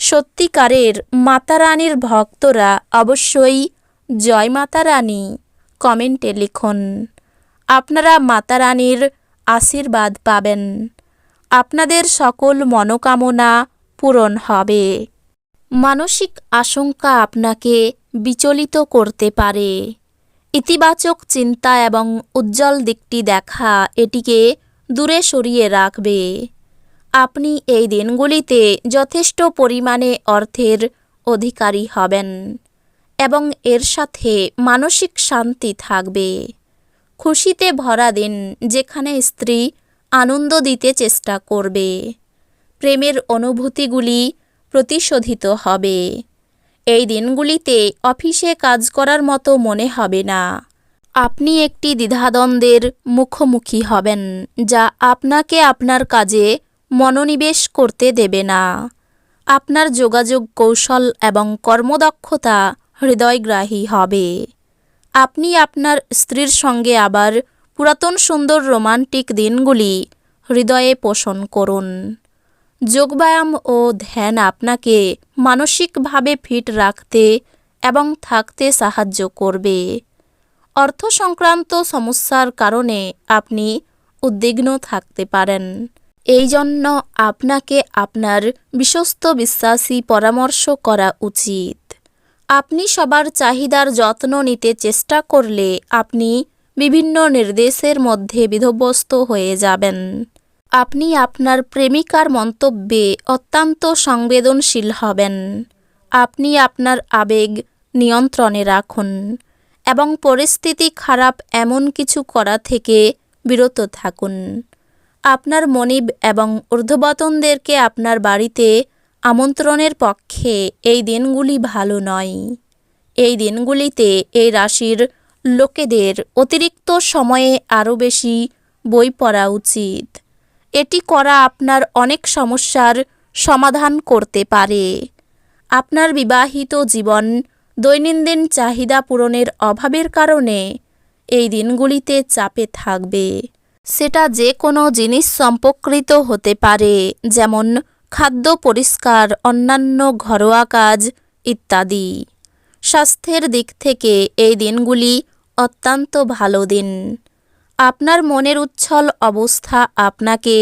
সত্যিকারের মাতা রানীর ভক্তরা অবশ্যই জয় মাতা রানী কমেন্টে লিখুন। আপনারা মাতা রানীর আশীর্বাদ পাবেন। আপনাদের সকল মনোকামনা পূরণ হবে। মানসিক আশঙ্কা আপনাকে বিচলিত করতে পারে। ইতিবাচক চিন্তা এবং উজ্জ্বল দিকটি দেখা এটিকে দূরে সরিয়ে রাখবে। আপনি এই দিনগুলিতে যথেষ্ট পরিমাণে অর্থের অধিকারী হবেন এবং এর সাথে মানসিক শান্তি থাকবে। খুশিতে ভরা দিন যেখানে স্ত্রী আনন্দ দিতে চেষ্টা করবে। প্রেমের অনুভূতিগুলি প্রতিশোধিত হবে। এই দিনগুলিতে অফিসে কাজ করার মতো মনে হবে না। আপনি একটি দ্বিধাদ্বন্দ্বের মুখোমুখি হবেন, যা আপনাকে আপনার কাজে মনোনিবেশ করতে দেবে না। আপনার যোগাযোগ কৌশল এবং কর্মদক্ষতা হৃদয়গ্রাহী হবে। আপনি আপনার স্ত্রীর সঙ্গে আবার পুরাতন সুন্দর রোমান্টিক দিনগুলি হৃদয়ে পোষণ করুন। যোগব্যায়াম ও ধ্যান আপনাকে মানসিকভাবে ফিট রাখতে এবং থাকতে সাহায্য করবে। অর্থ সংক্রান্ত সমস্যার কারণে আপনি উদ্বিগ্ন থাকতে পারেন। এই জন্য আপনাকে আপনার বিশ্বস্ত বিশ্বাসী পরামর্শ করা উচিত। আপনি সবার চাহিদার যত্ন নিতে চেষ্টা করলে আপনি বিভিন্ন নির্দেশের মধ্যে বিধবস্ত হয়ে যাবেন। আপনি আপনার প্রেমিকার মন্তব্যে অত্যন্ত সংবেদনশীল হবেন। আপনি আপনার আবেগ নিয়ন্ত্রণে রাখুন এবং পরিস্থিতি খারাপ এমন কিছু করা থেকে বিরত থাকুন। আপনার মনিব এবং ঊর্ধ্ববতনদেরকে আপনার বাড়িতে আমন্ত্রণের পক্ষে এই দিনগুলি ভালো নয়। এই দিনগুলিতে এই রাশির লোকেদের অতিরিক্ত সময়ে আরও বেশি বই পড়া উচিত। এটি করা আপনার অনেক সমস্যার সমাধান করতে পারে। আপনার বিবাহিত জীবন দৈনন্দিন চাহিদা পূরণের অভাবের কারণে এই দিনগুলিতে চাপে থাকবে। সেটা যে কোনো জিনিস সম্পর্কিত হতে পারে, যেমন খাদ্য পরিষ্কার, অন্যান্য ঘরোয়া কাজ ইত্যাদি। স্বাস্থ্যের দিক থেকে এই দিনগুলি অত্যন্ত ভালো দিন। আপনার মনের উচ্ছল অবস্থা আপনাকে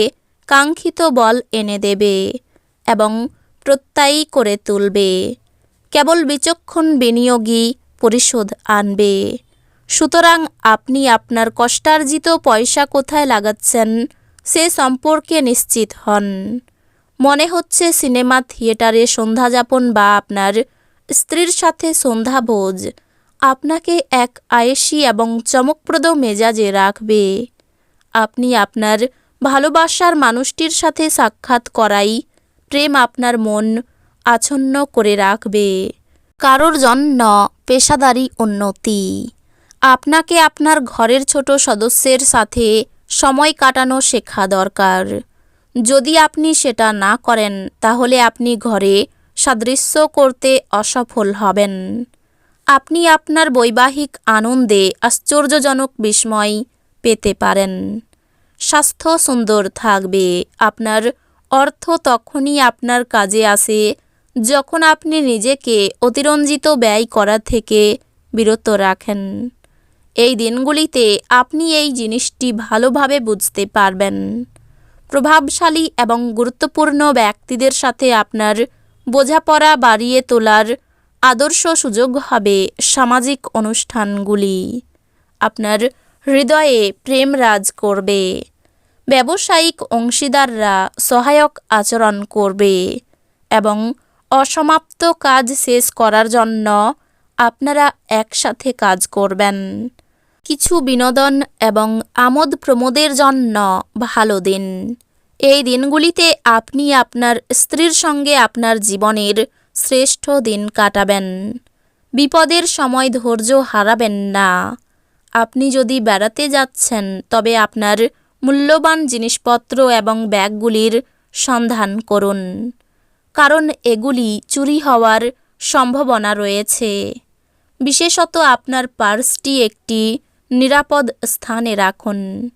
কাঙ্ক্ষিত বল এনে দেবে এবং প্রত্যয়ী করে তুলবে। কেবল বিচক্ষণ বিনিয়োগই পরিশোধ আনবে। সুতরাং আপনি আপনার কষ্টার্জিত পয়সা কোথায় লাগাচ্ছেন সে সম্পর্কে নিশ্চিত হন। মনে হচ্ছে সিনেমা থিয়েটারে সন্ধ্যাযাপন বা আপনার স্ত্রীর সাথে সন্ধ্যাভোজ আপনাকে এক আয়েসি এবং চমকপ্রদ মেজাজে রাখবে। আপনি আপনার ভালোবাসার মানুষটির সাথে সাক্ষাৎ করাই প্রেম আপনার মন আচ্ছন্ন করে রাখবে। কারোর জন্য পেশাদারি উন্নতি। আপনাকে আপনার ঘরের ছোট সদস্যের সাথে সময় কাটানো শেখা দরকার। যদি আপনি সেটা না করেন, তাহলে আপনি ঘরে সাদৃশ্য করতে অসফল হবেন। আপনি আপনার বৈবাহিক আনন্দে আশ্চর্যজনক বিস্ময় পেতে পারেন। স্বাস্থ্য সুন্দর থাকবে, আপনার অর্থ তখনই আপনার কাজে আসে যখন আপনি নিজেকে অতিরঞ্জিত ব্যয় করা থেকে বিরত রাখেন। এই দিনগুলিতে আপনি এই জিনিসটি ভালোভাবে বুঝতে পারবেন। প্রভাবশালী এবং গুরুত্বপূর্ণ ব্যক্তিদের সাথে আপনার বোঝাপড়া বাড়িয়ে তোলার আদর্শ সুযোগ হবে সামাজিক অনুষ্ঠানগুলি। আপনার হৃদয়ে প্রেম রাজ করবে। ব্যবসায়িক অংশীদাররা সহায়ক আচরণ করবে এবং অসমাপ্ত কাজ শেষ করার জন্য আপনারা একসাথে কাজ করবেন। কিছু বিনোদন এবং আমোদ প্রমোদের জন্য ভালো দিন। এই দিনগুলিতে আপনি আপনার স্ত্রীর সঙ্গে আপনার জীবনের শ্রেষ্ঠ দিন কাটাবেন। বিপদের সময় ধৈর্য হারাবেন না। আপনি যদি বেড়াতে যাচ্ছেন, তবে আপনার মূল্যবান জিনিসপত্র এবং ব্যাগগুলির সন্ধান করুন। কারণ এগুলি চুরি হওয়ার সম্ভাবনা রয়েছে। বিশেষত আপনার পার্সটি একটি নিরাপদ স্থানে রাখুন।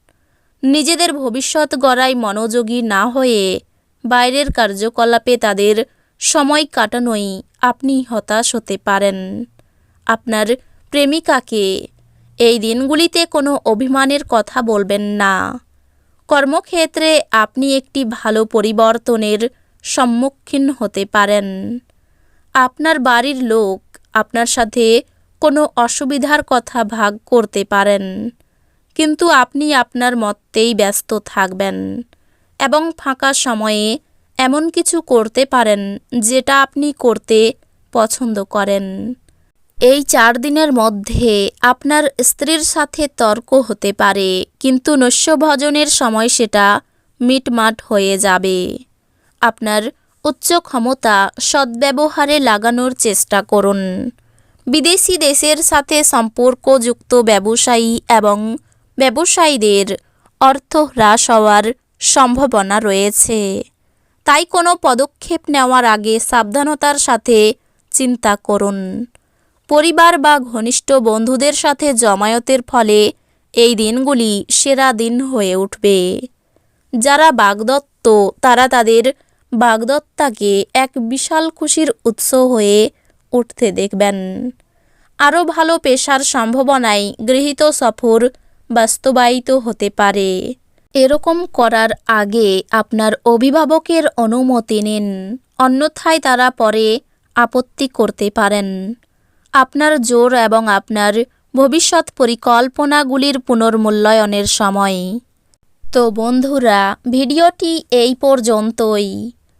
নিজেদের ভবিষ্যৎ গড়ায় মনোযোগী না হয়ে বাইরের কার্যকলাপে তাদের সময় কাটানোই আপনি হতাশ হতে পারেন। আপনার প্রেমিকাকে এই দিনগুলিতে কোনো অভিমানের কথা বলবেন না। কর্মক্ষেত্রে আপনি একটি ভালো পরিবর্তনের সম্মুখীন হতে পারেন। আপনার বাড়ির লোক আপনার সাথে কোনো অসুবিধার কথা ভাগ করতে পারেন। কিন্তু আপনি আপনার মতেই ব্যস্ত থাকবেন এবং ফাঁকা সময়ে এমন কিছু করতে পারেন যেটা আপনি করতে পছন্দ করেন। এই চার দিনের মধ্যে আপনার স্ত্রীর সাথে তর্ক হতে পারে, কিন্তু নস্যভজনের সময় সেটা মিটমাট হয়ে যাবে। আপনার উচ্চ ক্ষমতা সদ্ব্যবহারে লাগানোর চেষ্টা করুন। বিদেশি দেশের সাথে সম্পর্কযুক্ত ব্যবসায়ী এবং ব্যবসায়ীদের অর্থ হ্রাস হওয়ার সম্ভাবনা রয়েছে। তাই কোনো পদক্ষেপ নেওয়ার আগে সাবধানতার সাথে চিন্তা করুন। পরিবার বা ঘনিষ্ঠ বন্ধুদের সাথে জমায়েতের ফলে এই দিনগুলি সেরা দিন হয়ে উঠবে। যারা বাগদত্ত, তারা তাদের বাগদত্তাকে এক বিশাল খুশির উৎস হয়ে উঠতে দেখবেন। আরও ভালো পেশার সম্ভাবনায় গৃহীত সফর বাস্তবায়িত হতে পারে। এরকম করার আগে আপনার অভিভাবকের অনুমতি নিন। অন্যথায় তারা পরে আপত্তি করতে পারেন। আপনার জোর এবং আপনার ভবিষ্যৎ পরিকল্পনাগুলির পুনর্মূল্যায়নের সময়। তো বন্ধুরা, ভিডিওটি এই পর্যন্তই।